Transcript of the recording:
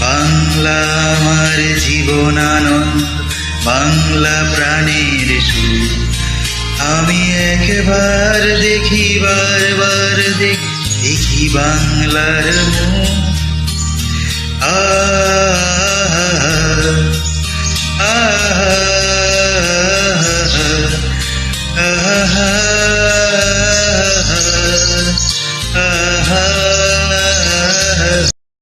বাংলা আমার জীবনানন্দ, বাংলা প্রাণের সুর। আমি একবার দেখি, বারবার দেখ, দেখি বাংলার মুখ আহ আহ আহ।